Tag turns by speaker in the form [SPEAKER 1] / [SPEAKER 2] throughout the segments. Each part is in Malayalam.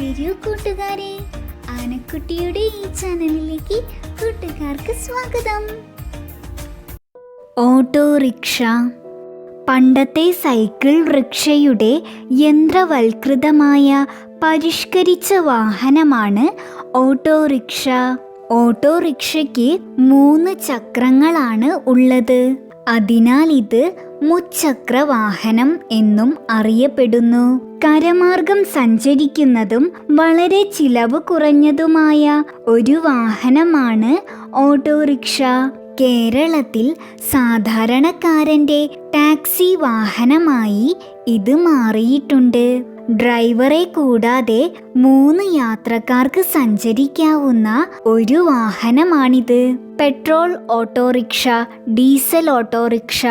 [SPEAKER 1] വരൂ കൂട്ടുകാരെ. ആനക്കുട്ടിയുടെ ഈ ചാനലിലേക്ക് കൂട്ടുകാർക്ക് സ്വാഗതം. ഓട്ടോറിക്ഷ. പണ്ടത്തെ സൈക്കിൾ റിക്ഷയുടെ യന്ത്രവൽകൃതമായ പരിഷ്കരിച്ച വാഹനമാണ് ഓട്ടോറിക്ഷ. ഓട്ടോറിക്ഷയ്ക്ക് മൂന്ന് ചക്രങ്ങളാണ് ഉള്ളത്. അതിനാൽ ഇത് മുച്ചക്ര വാഹനം എന്നും അറിയപ്പെടുന്നു. കരമാർഗം സഞ്ചരിക്കുന്നതും വളരെ ചിലവ് കുറഞ്ഞതുമായ ഒരു വാഹനമാണ് ഓട്ടോറിക്ഷ. കേരളത്തിൽ സാധാരണക്കാരന്റെ ടാക്സി വാഹനമായി ഇത് മാറിയിട്ടുണ്ട്. ഡ്രൈവറെ കൂടാതെ മൂന്ന് യാത്രക്കാർക്ക് സഞ്ചരിക്കാവുന്ന ഒരു വാഹനമാണിത്. Petrol autorickshaw diesel autorickshaw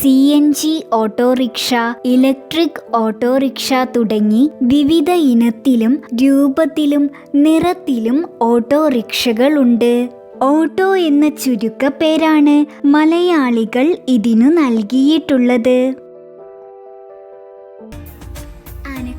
[SPEAKER 1] C N G autorickshaw electric autorickshaw തുടങ്ങി വിവിധ ഇനത്തിലും രൂപത്തിലും നിറത്തിലും ഓട്ടോറിക്ഷകളുണ്ട് ഓട്ടോ എന്ന ചുരുക്കപ്പേരാണ് മലയാളികൾ ഇതിനു നൽകിയിട്ടുള്ളത്.